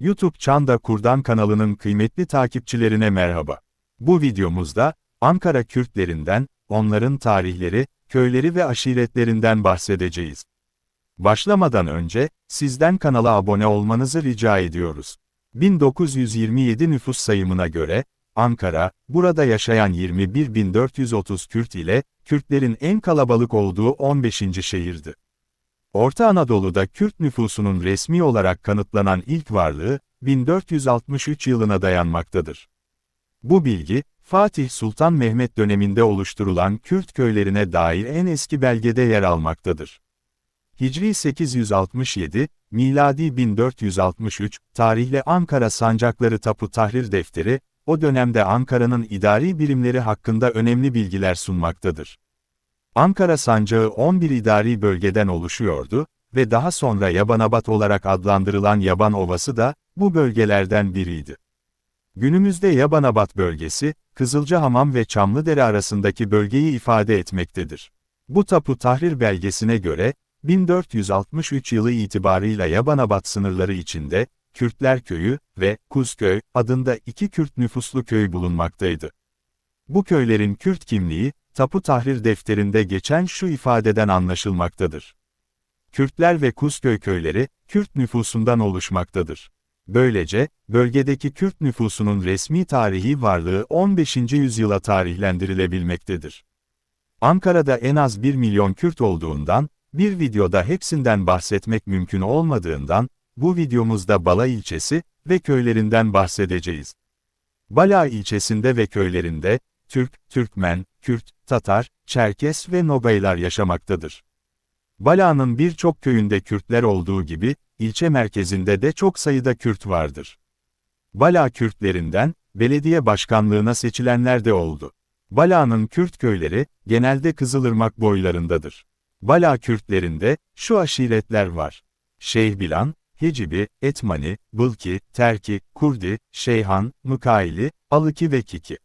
YouTube Çanda Kurdan kanalının kıymetli takipçilerine merhaba. Bu videomuzda, Ankara Kürtlerinden, onların tarihleri, köyleri ve aşiretlerinden bahsedeceğiz. Başlamadan önce, sizden kanala abone olmanızı rica ediyoruz. 1927 nüfus sayımına göre, Ankara, burada yaşayan 21.430 Kürt ile, Kürtlerin en kalabalık olduğu 15. şehirdi. Orta Anadolu'da Kürt nüfusunun resmi olarak kanıtlanan ilk varlığı, 1463 yılına dayanmaktadır. Bu bilgi, Fatih Sultan Mehmet döneminde oluşturulan Kürt köylerine dair en eski belgede yer almaktadır. Hicri 867, miladi 1463, tarihli Ankara Sancakları Tapu Tahrir Defteri, o dönemde Ankara'nın idari birimleri hakkında önemli bilgiler sunmaktadır. Ankara Sancağı 11 idari bölgeden oluşuyordu ve daha sonra Yabanabat olarak adlandırılan Yaban Ovası da bu bölgelerden biriydi. Günümüzde Yabanabat bölgesi, Kızılcahamam ve Çamlıdere arasındaki bölgeyi ifade etmektedir. Bu tapu tahrir belgesine göre, 1463 yılı itibarıyla Yabanabat sınırları içinde, Kürtler Köyü ve Kuzköy adında iki Kürt nüfuslu köy bulunmaktaydı. Bu köylerin Kürt kimliği, Tapu Tahrir defterinde geçen şu ifadeden anlaşılmaktadır. Kürtler ve Kuzköy köyleri, Kürt nüfusundan oluşmaktadır. Böylece, bölgedeki Kürt nüfusunun resmi tarihi varlığı 15. yüzyıla tarihlendirilebilmektedir. Ankara'da en az 1 milyon Kürt olduğundan, bir videoda hepsinden bahsetmek mümkün olmadığından, bu videomuzda Bala ilçesi ve köylerinden bahsedeceğiz. Bala ilçesinde ve köylerinde, Türk, Türkmen, Kürt, Tatar, Çerkes ve Nogaylar yaşamaktadır. Bala'nın birçok köyünde Kürtler olduğu gibi, ilçe merkezinde de çok sayıda Kürt vardır. Bala Kürtlerinden, belediye başkanlığına seçilenler de oldu. Bala'nın Kürt köyleri, genelde Kızılırmak boylarındadır. Bala Kürtlerinde, şu aşiretler var. Şeyhbilan, Hecibi, Etmani, Bılki, Terki, Kurdi, Şeyhan, Mıkaili, Alıki ve Kiki.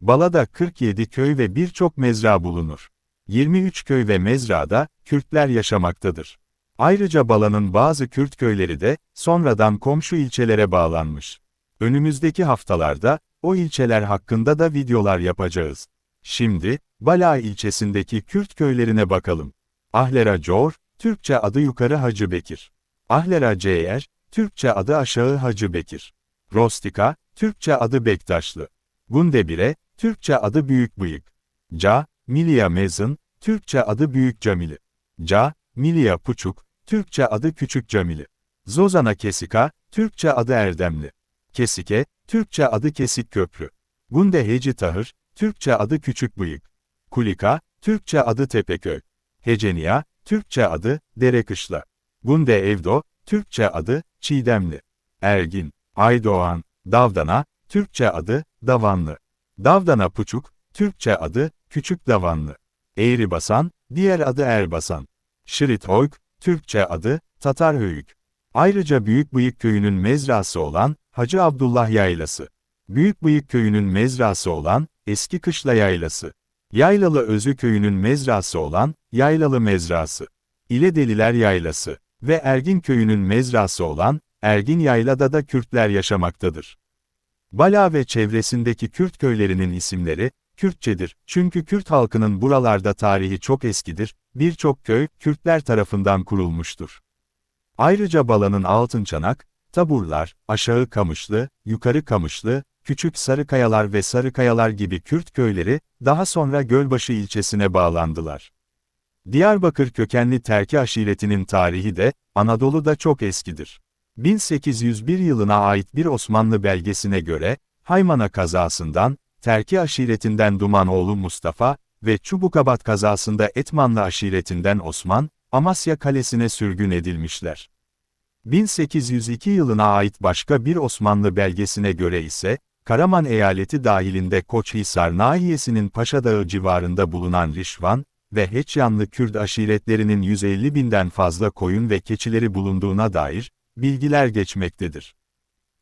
Bala'da 47 köy ve birçok mezra bulunur. 23 köy ve mezrada, Kürtler yaşamaktadır. Ayrıca Bala'nın bazı Kürt köyleri de, sonradan komşu ilçelere bağlanmış. Önümüzdeki haftalarda, o ilçeler hakkında da videolar yapacağız. Şimdi, Bala ilçesindeki Kürt köylerine bakalım. Ahlera Cor, Türkçe adı Yukarı Hacı Bekir. Ahlera Ceyer, Türkçe adı Aşağı Hacı Bekir. Rostika, Türkçe adı Bektaşlı. Gundebire, Türkçe adı Büyük Bıyık. Ca, Milya Mezın, Türkçe adı Büyük Camili. Ca, Milya Puçuk, Türkçe adı Küçük Camili. Zozana Kesika, Türkçe adı Erdemli. Kesike, Türkçe adı Kesik Köprü. Gunde Heci Tahır, Türkçe adı Küçük Bıyık. Kulika, Türkçe adı Tepeköy. Heceniya, Türkçe adı Derekışla. Gunde Evdo, Türkçe adı Çiğdemli. Ergin, Aydoğan, Davdana, Türkçe adı Davanlı. Davdana Puçuk, Türkçe adı Küçük Davanlı. Eğribasan, diğer adı Erbasan. Şirit Hoyk, Türkçe adı Tatar Höyük. Ayrıca Büyükbıyık köyünün mezrası olan Hacı Abdullah Yaylası. Büyükbıyık köyünün mezrası olan Eski Kışla Yaylası. Yaylalı Özü köyünün mezrası olan Yaylalı Mezrası. İledeliler Yaylası ve Ergin köyünün mezrası olan Ergin Yaylada da Kürtler yaşamaktadır. Bala ve çevresindeki Kürt köylerinin isimleri, Kürtçedir. Çünkü Kürt halkının buralarda tarihi çok eskidir, birçok köy, Kürtler tarafından kurulmuştur. Ayrıca Bala'nın Altınçanak, Taburlar, Aşağı Kamışlı, Yukarı Kamışlı, Küçük Sarıkayalar ve Sarıkayalar gibi Kürt köyleri, daha sonra Gölbaşı ilçesine bağlandılar. Diyarbakır kökenli Terki aşiretinin tarihi de, Anadolu'da çok eskidir. 1801 yılına ait bir Osmanlı belgesine göre, Haymana kazasından, Terki aşiretinden Dumanoğlu Mustafa ve Çubukabat kazasında Etmanlı aşiretinden Osman, Amasya Kalesi'ne sürgün edilmişler. 1802 yılına ait başka bir Osmanlı belgesine göre ise, Karaman eyaleti dahilinde Koçhisar nahiyesinin Paşadağı civarında bulunan Rişvan ve Heçyanlı Kürt aşiretlerinin 150 binden fazla koyun ve keçileri bulunduğuna dair, bilgiler geçmektedir.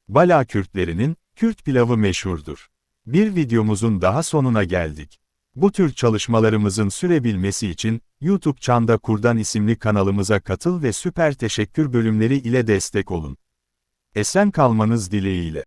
Bala Kürtlerinin, Kürt pilavı meşhurdur. Bir videomuzun daha sonuna geldik. Bu tür çalışmalarımızın sürebilmesi için, YouTube Çanda Kurdan isimli kanalımıza katıl ve süper teşekkür bölümleri ile destek olun. Esen kalmanız dileğiyle.